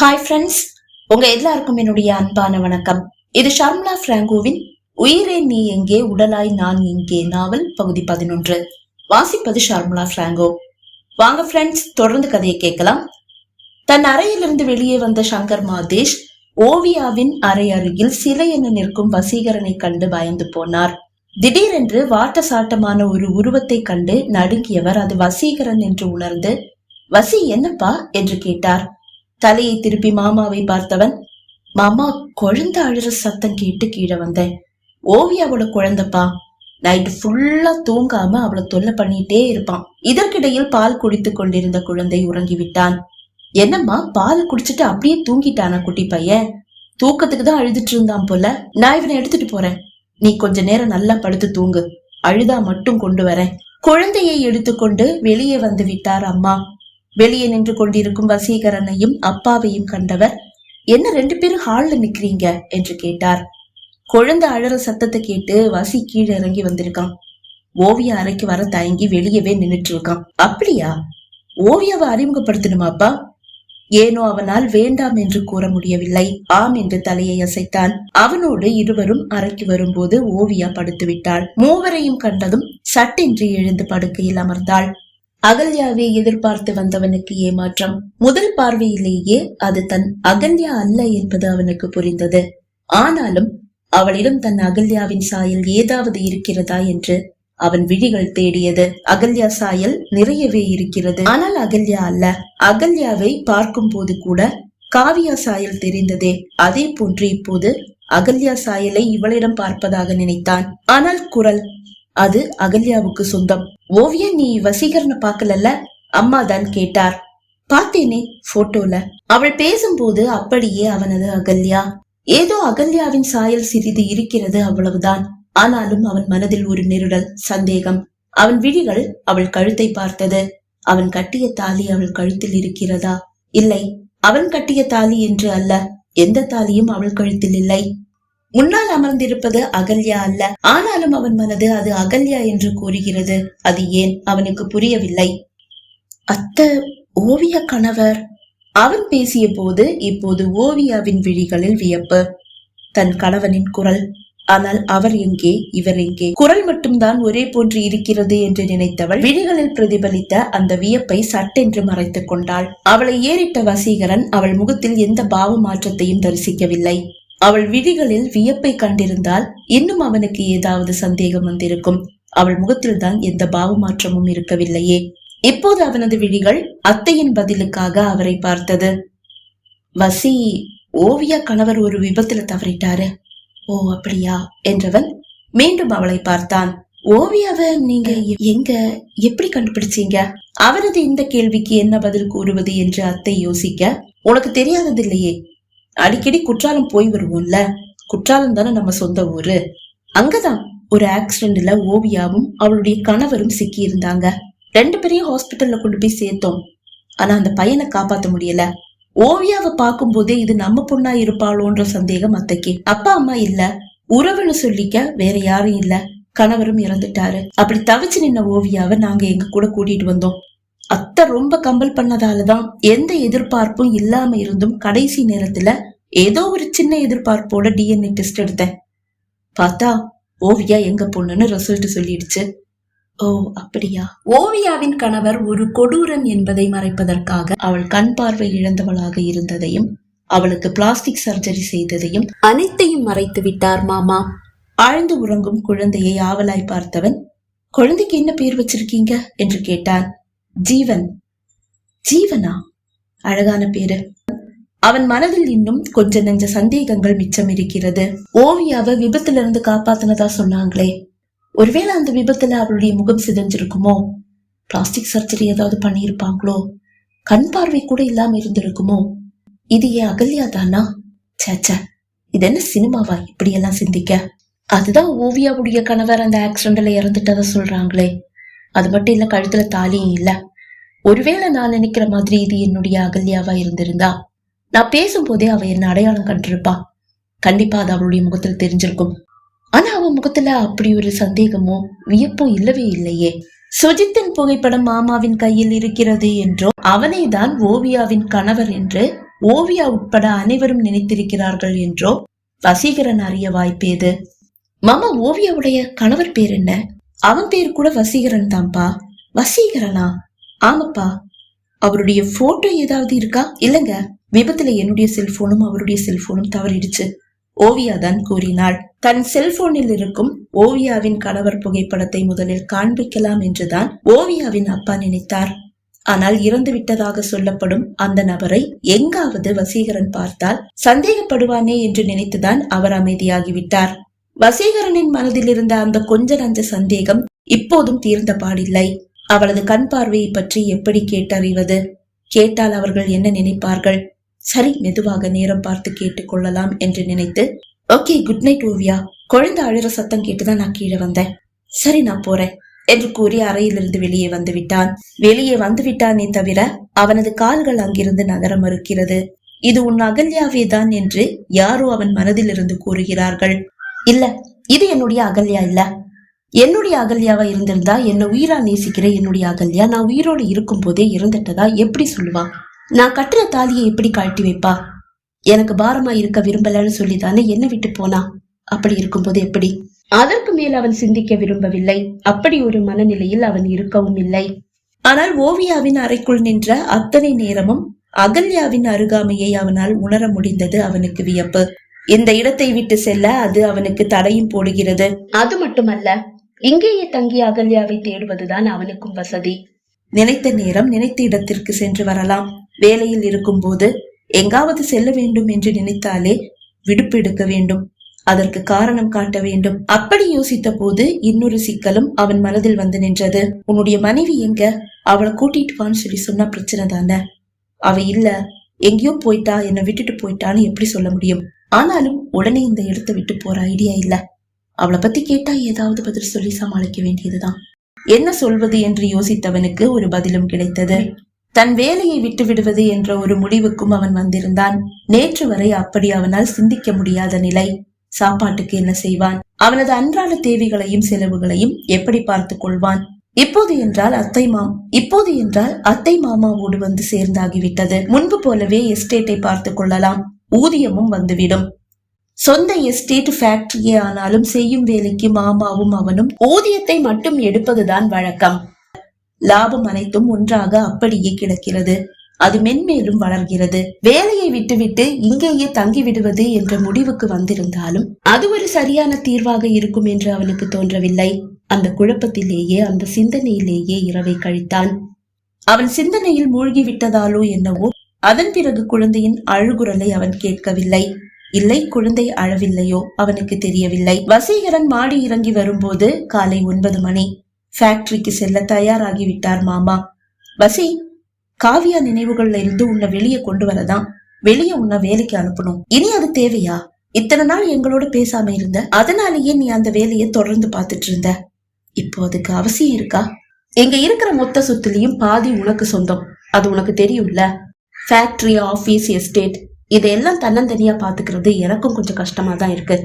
Hi friends உங்க எல்லாருக்கும் என்னுடைய அன்பான வணக்கம். இது ஷர்மிளா பிராங்கோவின் உயிரே நீ எங்கே உடலாய் நான் எங்கே நாவல் பகுதி பதினொன்று. வாசிப்பது ஷர்மிளா பிராங்கோ. வாங்க ஃப்ரெண்ட்ஸ் தொடர்ந்து கதையை கேட்கலாம். தன் அறையிலிருந்து வெளியே வந்த சங்கர் மாதேஷ் ஓவியாவின் அறை அருகில் சிலை என நிற்கும் வசீகரனை கண்டு பயந்து போனார். திடீரென்று வாட்ட சாட்டமான ஒரு உருவத்தை கண்டு நடுங்கியவர் அது வசீகரன் என்று உணர்ந்து வசி என்னப்பா? என்று கேட்டார். தலையை திருப்பி மாமாவை பார்த்தவன் மாமா குழந்தை அழுற சத்தம் கேட்டு கீழே வந்தேன். ஓவியாவோட குழந்தைப்பா. நைட்டு ஃபுல்லா தூங்காம அவளை தொல்லை பண்ணிட்டே இருப்பான். இதற்கிடையில் பால் குடித்துக் கொண்டிருந்த குழந்தை உறங்கி விட்டான் என்னம்மா பால் குடிச்சிட்டு அப்படியே தூங்கிட்டானா குட்டி பையன்? தூக்கத்துக்கு தான் அழுதுட்டு இருந்தான் போல. நான் இவனை எடுத்துட்டு போறேன். நீ கொஞ்ச நேரம் நல்லா படுத்து தூங்கு. அழுதா மட்டும் கொண்டு வரேன். குழந்தையை எடுத்துக்கொண்டு வெளியே வந்து விட்டார் அம்மா. வெளியே நின்று கொண்டிருக்கும் வசீகரனையும் அப்பாவையும் கண்டவர் என்ன ரெண்டு பேரும் ஹால்ல நிக்கிறீங்க? என்று கேட்டார். குழந்தை அழற சத்தத்தை கேட்டு வசி கீழே இறங்கி வந்திருக்கான். ஓவியா அறைக்கு வர தயங்கி வெளியவே நின்னுட்டு இருக்கான். அப்படியா? ஓவியாவை அறிமுகப்படுத்தணுமாப்பா ஏனோ அவனால் வேண்டாம் என்று கூற முடியவில்லை. ஆம் என்று தலையை அசைத்தான். அவனோடு இருவரும் அறைக்கு வரும்போது ஓவியா படுத்து விட்டாள் மூவரையும் கண்டதும் சட்டென்று எழுந்து படுக்கையில் அமர்ந்தாள். அகல்யாவை எதிர்பார்த்து வந்தவனுக்கு ஏமாற்றம். முதல் பார்வையிலேயே அது தன் அகல்யா அல்ல என்பது அவனுக்கு புரிந்தது. ஆனாலும் அவளிடம் தன் அகல்யாவின் சாயல் ஏதாவது இருக்கிறதா என்று அவன் விழிகள் தேடியது. அகல்யா சாயல் நிறையவே இருக்கிறது. ஆனால் அகல்யா அல்ல. அகல்யாவை பார்க்கும் போது கூட காவியா சாயல் தெரிந்ததே. அதே போன்று இப்போது அகல்யா சாயலை இவளிடம் பார்ப்பதாக நினைத்தான். ஆனால் குரல் அது அகல்யாவுக்கு சொந்தம். ஓவியா நீ வசீகரனை பாக்கலல்ல அம்மா தான் கேட்டார். பார்த்தேனே போட்டோல. அவள் பேசும்போது அப்படியே அவனது அகல்யா. ஏதோ அகல்யாவின் சாயல் சிறிது இருக்கிறது அவ்வளவுதான். ஆனாலும் அவன் மனதில் ஒரு நெருடல் சந்தேகம். அவன் விழிகள் அவள் கழுத்தை பார்த்தது. அவன் கட்டிய தாலி அவள் கழுத்தில் இருக்கிறதா? இல்லை. அவன் கட்டிய தாலி என்று அல்ல. எந்த தாலியும் அவள் கழுத்தில் இல்லை. முன்னால் அமர்ந்திருப்பது அகல்யா அல்ல. ஆனாலும் அவன் மனது அது அகல்யா என்று கூறுகிறது. அது ஏன்? அவனுக்கு புரியவில்லை. அத்த ஓவிய கணவர். அவன் பேசிய போது இப்போது ஓவியாவின் விழிகளில் வியப்பு. தன் கணவனின் குரல். ஆனால் அவர் எங்கே? இவர் எங்கே? குரல் மட்டும்தான் ஒரே போன்று இருக்கிறது என்று நினைத்தவள் விழிகளில் பிரதிபலித்த அந்த வியப்பை சட்டென்று மறைத்துக் கொண்டாள். அவளை ஏறிட்ட வசீகரன் அவள் முகத்தில் எந்த பாவ மாற்றத்தையும் தரிசிக்கவில்லை. அவள் விழிகளில் வியப்பை கண்டிருந்தால் இன்னும் அவனுக்கு ஏதாவது சந்தேகம் வந்திருக்கும். அவள் முகத்தில் தான் எந்த பாவமாற்றமும் இருக்கவில்லையே. இப்போது அவனது விழிகள் அத்தையின் பதிலுக்காக அவரை பார்த்தது? வசி ஓவியா கணவர் ஒரு விபத்துல தவறிட்டாரு. ஓ அப்படியா? என்றவன் மீண்டும் அவளை பார்த்தான். ஓவியாவை நீங்க எங்க எப்படி கண்டுபிடிச்சீங்க? அவரது இந்த கேள்விக்கு என்ன பதில் கூறுவது? என்று அத்தை யோசிக்க உனக்கு தெரியாதது இல்லையே அடிக்கடி குற்றாலம் போய் வருவோம்ல. குற்றாலம் தானே நம்ம சொந்த ஊரு. அங்கதான் ஒரு ஆக்சிடென்ட்ல ஓவியாவும் அவளுடைய கணவரும் சிக்கி இருந்தாங்க. ரெண்டு பேரையும் ஹாஸ்பிட்டல்ல கொண்டு போய் சேர்த்தோம். ஆனா அந்த பையனை காப்பாத்த முடியல. ஓவியாவை பார்க்கும் போதே இது நம்ம பொண்ணா இருப்பாளோன்ற சந்தேகம் அத்தைக்கு. அப்பா அம்மா இல்ல. உறவுன்னு சொல்லிக்க வேற யாரும் இல்ல. கணவரும் இறந்துட்டாரு. அப்படி தவிச்சு நின்ன ஓவியாவை நாங்க எங்க கூட கூட்டிட்டு வந்தோம். அத்தை ரொம்ப கம்பல் பண்ணதாலதான் எந்த எதிர்பார்ப்பும் இல்லாம இருந்தும் கடைசி நேரத்துல ஏதோ ஒரு சின்ன எதிர்பார்ப்போட டிஎன்ஏ டெஸ்ட் எடுத்தேன். பார்த்தா ஓவியா எங்க பொண்ணுன்னு ரிசல்ட் சொல்லிடுச்சு. ஓ அப்படியா? ஓவியாவின் கணவர் ஒரு கொடூரன் என்பதை மறைப்பதற்காக அவள் கண் பார்வை இழந்தவளாக இருந்ததையும் அவளுக்கு பிளாஸ்டிக் சர்ஜரி செய்ததையும் அனைத்தையும் மறைத்து விட்டார் மாமா. ஆழ்ந்து உறங்கும் குழந்தையை ஆவலாய் பார்த்தவன் குழந்தைக்கு என்ன பேர் வச்சிருக்கீங்க? என்று கேட்டான். ஜீவன். ஜீவனா? அழகான பேரு. அவன் மனதில் இன்னும் கொஞ்ச நெஞ்ச சந்தேகங்கள் மிச்சம் இருக்கிறது. ஓவியாவை விபத்துல இருந்து காப்பாத்தினதா சொன்னாங்களே. ஒருவேளை அந்த விபத்துல அவளுடைய முகம் சிதைஞ்சிருக்குமோ? பிளாஸ்டிக் சர்ஜரி ஏதாவது பண்ணியிருப்பாங்களோ? கண் பார்வை கூட இல்லாம இருந்திருக்குமோ? இது ஏன் அகல்யா தானா? சேச்ச இது என்ன சினிமாவா இப்படியெல்லாம் சிந்திக்க? அதுதான் ஓவியாவுடைய கணவர் அந்த ஆக்சிடென்ட்ல இறந்துட்டதா சொல்றாங்களே. அது மட்டும் இல்ல கழுத்துல தாலியும் இல்ல. ஒருவேளை நான் நினைக்கிற மாதிரி இது என்னுடைய அகல்யாவா இருந்திருந்தா? நான் பேசும்போதே அவ என்ன அடையாளம் கண்டிருப்பா. கண்டிப்பா அது அவளுடைய முகத்தில் தெரிஞ்சிருக்கும். ஆனா அவன் முகத்துல அப்படி ஒரு சந்தேகமோ வியப்போ இல்லவே இல்லையே. சுஜித்தின் புகைப்படம் மாமாவின் கையில் இருக்கிறது என்றோ அவனே தான் ஓவியாவின் கணவர் என்று ஓவியா உட்பட அனைவரும் நினைத்திருக்கிறார்கள் என்றோ வசீகரன் அறிய வாய்ப்பேது மாமா ஓவியாவுடைய கணவர் பேர் என்ன? அவன் பேர் கூட வசீகரன் தான்ப்பா வசீகரனா? ஆமாப்பா. அவருடைய போட்டோ ஏதாவது இருக்கா? இல்லங்க. விபத்துல என்னுடைய செல்போனும் அவருடைய செல்போனும் தவறிடுச்சு. ஓவியா தான் கூறினாள். தன் செல்போனில் இருக்கும் ஓவியாவின் கணவர் புகைப்படத்தை முதலில் காண்பிக்கலாம் என்றுதான் ஓவியாவின் அப்பா நினைத்தார். ஆனால் இறந்து விட்டதாக சொல்லப்படும் அந்த நபரை எங்காவது வசீகரன் பார்த்தால் சந்தேகப்படுவானே என்று நினைத்துதான் அவர் அமைதியாகிவிட்டார். வசீகரனின் மனதில் இருந்த அந்த கொஞ்ச நஞ்ச சந்தேகம் இப்போதும் தீர்ந்த பாடில்லை அவளது கண் பார்வையை பற்றி எப்படி கேட்டறிவது? கேட்டால் அவர்கள் என்ன நினைப்பார்கள்? சரி மெதுவாக நேரம் பார்த்து கேட்டுக்கொள்ளலாம் என்று நினைத்து ஓகே குட் நைட் ஓவியா. குழந்தை அழுற சத்தம் கேட்டுதான் நான் கீழே வந்தேன். சரி நான் போறேன் என்று கூறி அறையிலிருந்து வெளியே வந்து விட்டான் வெளியே வந்து விட்டானே தவிர அவனது கால்கள் அங்கிருந்து நகர மறுக்கிறது. இது உன் அகல்யாவே தான்? என்று யாரோ அவன் மனதிலிருந்து கூறுகிறார்கள். இல்ல இது என்னுடைய அகல்யா இல்ல. என்னுடைய அகல்யாவா இருந்திருந்தா என்ன உயிரா நேசிக்கிற என்னுடைய அகல்யா நான் உயிரோடு இருக்கும் போதே இறந்துட்டதா எப்படி சொல்லுவா? நான் கட்டுற தாலியை எப்படி கழட்டி வைப்பா? எனக்கு பாரமா இருக்க விரும்பலன்னு சொல்லிதானே என்ன விட்டு போனா? அப்படி இருக்கும்போது எப்படி? அதற்கு மேல் அவன் சிந்திக்க விரும்பவில்லை. அப்படி ஒரு மனநிலையில் அவன் இருக்கவும் இல்லை. ஆனால் ஓவியாவின் அறைக்குள் நின்ற அத்தனை நேரமும் அகல்யாவின் அருகாமையை அவனால் உணர முடிந்தது அவனுக்கு வியப்பு. இந்த இடத்தை விட்டு செல்ல அது அவனுக்கு தடையும் போடுகிறது. அது மட்டுமல்ல இங்கேயே தங்கி அகல்யாவை தேடுவதுதான் அவனுக்கும் வசதி. நினைத்த நேரம் நினைத்த இடத்திற்கு சென்று வரலாம். வேலையில் இருக்கும் போது எங்காவது செல்ல வேண்டும் என்று நினைத்தாலே விடுப்பு எடுக்க வேண்டும். அதற்கு காரணம் காட்ட வேண்டும். அப்படி யோசித்த போது இன்னொரு சிக்கலும் அவன் மனதில் வந்து நின்றது. உன்னுடைய மனைவி எங்க? அவளை கூட்டிட்டு வான்னு சொல்லி சொன்னா பிரச்சனை தானே? அவ இல்ல. எங்கேயோ போயிட்டா என்னை விட்டுட்டு போயிட்டான்னு எப்படி சொல்ல முடியும்? ஆனாலும் உடனே இந்த இடத்தை விட்டு போற ஐடியா இல்ல. அவளை பத்தி கேட்டா ஏதாவது பதில் சொல்லி சமாளிக்க வேண்டியதுதான். என்ன சொல்வது என்று யோசித்தவனுக்கு ஒரு பதிலும் கிடைத்தது. தன் வேலையை விட்டு விடுவது என்ற ஒரு முடிவுக்கும் அவன் வந்திருந்தான். நேற்று வரை அப்படி அவனால் சிந்திக்க முடியாத நிலை. சாப்பாட்டுக்கு என்ன செய்வான்? அவனது அன்றாட தேவைகளையும் செலவுகளையும் எப்படி பார்த்துக் கொள்வான்? இப்போது என்றால் அத்தை மாம் இப்போது என்றால் அத்தை மாமாவோடு வந்து சேர்ந்தாகிவிட்டது. முன்பு போலவே எஸ்டேட்டை பார்த்து கொள்ளலாம். ஊதியமும் வந்துவிடும். சொந்த எஸ்டேட் ஃபேக்டரியே ஆனாலும் செய்யும் வேலைக்கு மாமாவும் அவனும் ஊதியத்தை மட்டும் எடுப்பதுதான் வழக்கம். லாபம் அனைத்தும் ஒன்றாக அப்படியே கிடக்கிறது. அது மென்மேலும் வளர்கிறது. வேலையை விட்டுவிட்டு இங்கேயே தங்கி விடுவது என்ற முடிவுக்கு வந்திருந்தாலும் அது ஒரு சரியான தீர்வாக இருக்கும் என்று அவனுக்கு தோன்றவில்லை. அந்த குழப்பத்திலேயே அந்த சிந்தனையிலேயே இரவை கழித்தான். அவன் சிந்தனையில் மூழ்கி விட்டதாலோ என்னவோ அதன் பிறகு குழந்தையின் அழுகுரலை அவன் கேட்கவில்லை. இல்லை குழந்தை அழவில்லையோ? அவனுக்கு தெரியவில்லை. வசீகரன் மாடி இறங்கி வரும்போது காலை ஒன்பது மணி. ஃபேக்டரிக்கு செல்ல தயாராகிவிட்டார் மாமா. வசி காவியா நினைவுகள்ல இருந்து உன்னை வெளியே கொண்டு வரதான். வெளியே உன்னை வேலைக்கு அனுப்பணும். இனி அது தேவையா? இத்தனை நாள் எங்களோட பேசாம இருந்த அதனாலேயே நீ அந்த வேலையை தொடர்ந்து பார்த்துட்டு இருந்த. இப்போ அதுக்கு அவசியம் இருக்கா? எங்க இருக்கிற மொத்த சொத்துலயும் பாதி உனக்கு சொந்தம். அது உனக்கு தெரியும்ல? ஃபேக்டரி ஆபீஸ் எஸ்டேட் இதையெல்லாம் தன்னந்தனியா பாத்துக்கிறது எனக்கும் கொஞ்சம் கஷ்டமா தான் இருக்கு.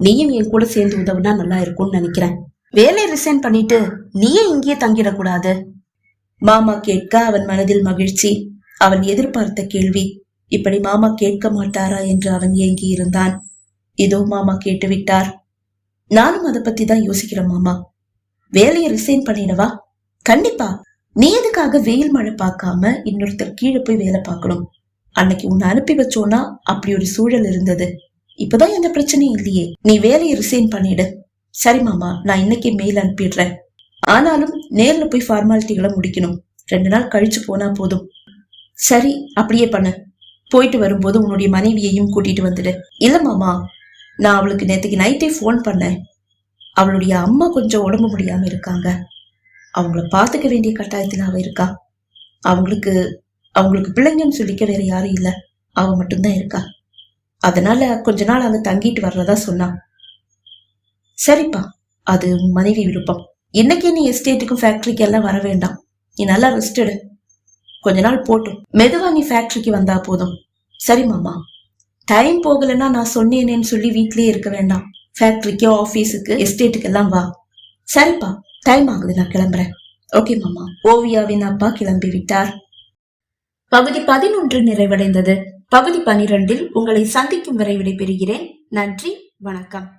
நீயும் என் கூட சேர்ந்து உதவுனா நல்லா இருக்கும்னு நினைக்கிறேன். வேலையை ரிசைன் பண்ணிட்டு நீயே இங்கேயே தங்கிடக்கூடாது. மாமா கேட்க அவன் மனதில் மகிழ்ச்சி. அவன் எதிர்பார்த்த கேள்வி இப்படி மாமா கேட்க மாட்டாரா என்று அவன் ஏங்கி இருந்தான். இதோ மாமா கேட்டுவிட்டார் நானும் அதை பத்தி தான் யோசிக்கிறேன் மாமா. வேலையை ரிசைன் பண்ணிடவா? கண்டிப்பா. நீ எதுக்காக வெயில் மழை பார்க்காம இன்னொருத்தர் கீழே போய் வேலை பார்க்கணும்? அன்னைக்கு உன்னை அனுப்பி வச்சோன்னா அப்படி ஒரு சூழல் இருந்தது. இப்பதான் எந்த பிரச்சனையும் இல்லையே. நீ வேலையை ரிசைன் பண்ணிடு. சரி மாமா நான் இன்னைக்கு மெயில் அனுப்பிடுறேன். ஆனாலும் நேர்ல போய் ஃபார்மாலிட்டிகளை முடிக்கணும். ரெண்டு நாள் கழிச்சு போனா போதும். சரி அப்படியே பண்ணு. போயிட்டு வரும்போது உன்னுடைய மனைவியையும் கூட்டிட்டு வந்துடு. இல்ல மாமா நான் அவளுக்கு நேற்றுக்கு நைட்டே ஃபோன் பண்ணேன். அவளுடைய அம்மா கொஞ்சம் உடம்பு முடியாம இருக்காங்க. அவங்கள பாத்துக்க வேண்டிய கட்டாயத்தில் அவ இருக்கா. அவங்களுக்கு அவங்களுக்கு பிள்ளைங்கன்னு சொல்லிக்க வேற யாரும் இல்ல. அவ மட்டும்தான் இருக்கா. அதனால கொஞ்ச நாள் அங்க தங்கிட்டு வர்றதா சொன்னா. சரிப்பா அது உன் மனைவி விருப்பம். இன்னைக்கு நீ எஸ்டேட்டுக்கும் ஃபேக்டரிக்கு எல்லாம் வர வேண்டாம். நீ நல்லா ரெஸ்ட் எடு. கொஞ்ச நாள் போட்டும். மெதுவா நீ ஃபேக்டரிக்கு வந்தா போதும். சரி மாமா. டைம் போகலைன்னா நான் சொன்னேனேன்னு சொல்லி வீட்லயே இருக்க வேண்டாம். ஃபேக்டரிக்கு ஆஃபீஸுக்கு எஸ்டேட்டுக்கு எல்லாம் வா. சரிப்பா டைம் ஆகுது நான் கிளம்புறேன். ஓகே மாமா. ஓவியாவின் அப்பா கிளம்பி விட்டார். பகுதி பதினொன்று நிறைவடைந்தது. பகுதி பனிரெண்டில் உங்களை சந்திக்கும் வரை விடைபெறுகிறேன். நன்றி வணக்கம்.